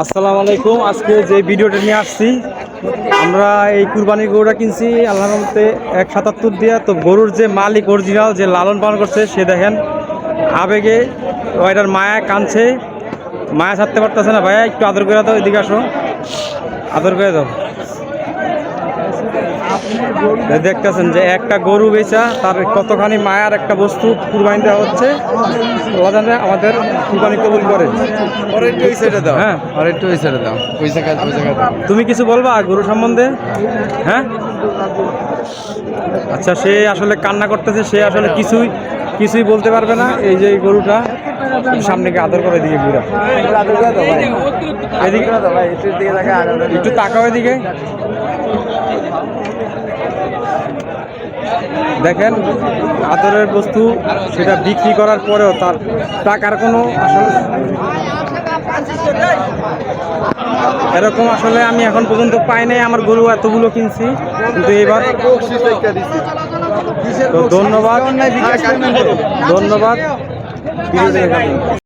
আসসালামু আলাইকুম। আজকে যে ভিডিওটা নিয়ে আসছি, আমরা এই কুরবানির গরুটা কিনছি, আল্লাহর মধ্যে এক সাতাত্তর দিয়া। তো গরুর যে মালিক অরিজিনাল যে লালন পালন করছে, সে দেখেন, আবেগে ওইটার মায়া কাঁদছে। মায়া ছাড়তে পারতেছে না, ভাইয়া, একটু আদর করে দাও, এদিকে আসো। আদর করে দাও। দেখতেছেন যে একটা গরু বেচা তার কতখানি মায়ার একটা বস্তু কুরবানি দেওয়া হচ্ছে জানে আমাদের কুরবানি কবুল করে। দাও। হ্যাঁ। আর একটু ওই সাইডে দাও। ওই জায়গায় ওই জায়গায় তুমি কিছু বলবা গরু সম্বন্ধে? হ্যাঁ? আচ্ছা সে আসলে কান্না করতেছে সে আসলে কিছুই কিছুই বলতে পারবে না এই যে এই গরুটা সামনে গিয়ে আদর করে দিকে ঘুরা একটু তাকাও এদিকে। দেখেন আদরের বস্তু সেটা বিক্রি করার পরেও তার টাকার কোনো আসলে এরকম আসলে আমি এখন পর্যন্ত পাই নাই আমার গরু এতগুলো কিনছি কিন্তু এবার তো ধন্যবাদ ধন্যবাদ।